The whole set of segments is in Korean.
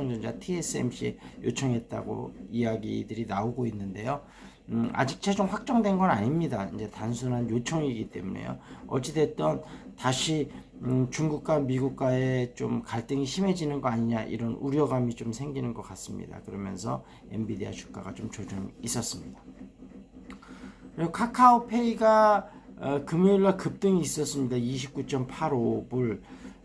삼성전자 TSMC 요청했다고 이야기들이 나오고 있는데요. 음, 아직 최종 확정된 건 아닙니다. 이제 단순한 요청이기 때문에요. 어찌됐든 다시 음, 중국과 미국과의 좀 갈등이 심해지는 거 아니냐 이런 우려감이 좀 생기는 것 같습니다. 그러면서 엔비디아 주가가 좀 조정이 있었습니다. 그리고 카카오페이가 어, 금요일날 급등이 있었습니다. 29.85불.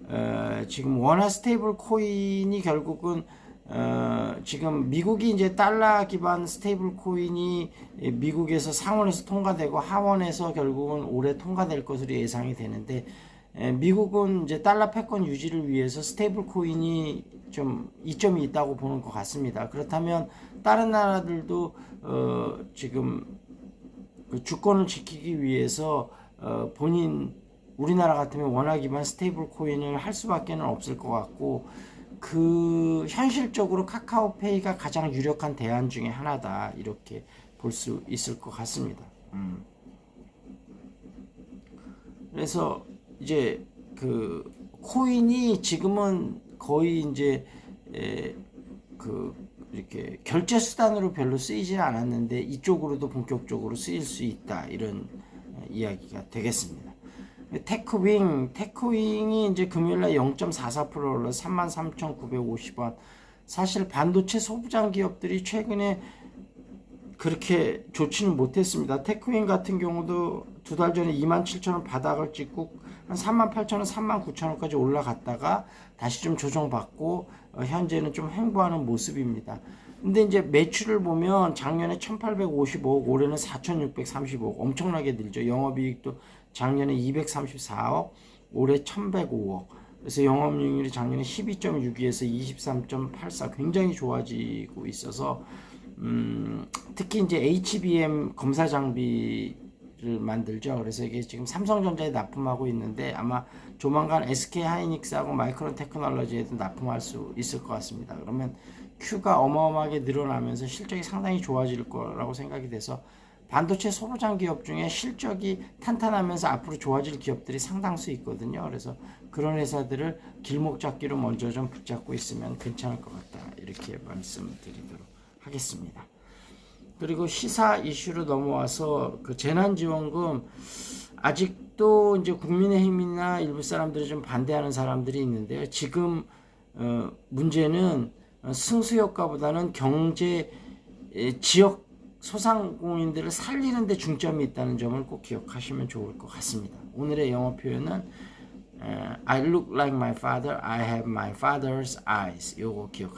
어, 지금 원화 스테이블 코인이 결국은 어, 지금 미국이 이제 달러 기반 스테이블 코인이 미국에서 상원에서 통과되고 하원에서 결국은 올해 통과될 것으로 예상이 되는데 에, 미국은 이제 달러 패권 유지를 위해서 스테이블 코인이 좀 이점이 있다고 보는 것 같습니다. 그렇다면 다른 나라들도 어, 지금 그 주권을 지키기 위해서 어, 본인 우리나라 같으면 기반 스테이블 코인을 할 수밖에는 없을 것 같고 그 현실적으로 카카오페이가 가장 유력한 대안 중에 하나다 이렇게 볼 수 있을 것 같습니다. 음. 그래서 이제 그 코인이 지금은 거의 이제 에, 그 이렇게 결제 수단으로 별로 쓰이지 않았는데 이쪽으로도 본격적으로 쓰일 수 있다 이런 이야기가 되겠습니다. 테크윙, 테크윙이 이제 금요일날 0.44% 올라 33,950원. 사실 반도체 소부장 기업들이 최근에 그렇게 좋지는 못했습니다. 테크윙 같은 경우도 두 달 전에 27,000원 바닥을 찍고 한 38,000원, 39,000원까지 올라갔다가 다시 좀 조정받고 어, 현재는 좀 횡보하는 모습입니다. 근데 이제 매출을 보면 작년에 1,855억, 올해는 4,635억, 엄청나게 늘죠. 영업이익도 작년에 234억, 올해 1,105억. 그래서 영업이익률이 작년에 12.62에서 23.84 굉장히 좋아지고 있어서 음, 특히 이제 HBM 검사 장비 를 만들죠. 그래서 이게 지금 삼성전자에 납품하고 있는데 아마 조만간 SK 하이닉스하고 마이크론 테크놀로지에도 납품할 수 있을 것 같습니다. 그러면 Q가 어마어마하게 늘어나면서 실적이 상당히 좋아질 거라고 생각이 돼서 반도체 소부장 기업 중에 실적이 탄탄하면서 앞으로 좋아질 기업들이 상당수 있거든요. 그래서 그런 회사들을 길목 잡기로 먼저 좀 붙잡고 있으면 괜찮을 것 같다. 이렇게 말씀드리도록 하겠습니다. 그리고 시사 이슈로 넘어와서 그 재난지원금 아직도 이제 국민의힘이나 일부 사람들이 좀 반대하는 사람들이 있는데요. 지금 어, 문제는 승수 효과보다는 경제 에, 지역 소상공인들을 살리는 데 중점이 있다는 점을 꼭 기억하시면 좋을 것 같습니다. 오늘의 영어 표현은 에, I look like my father, I have my father's eyes. 요거 기억하시면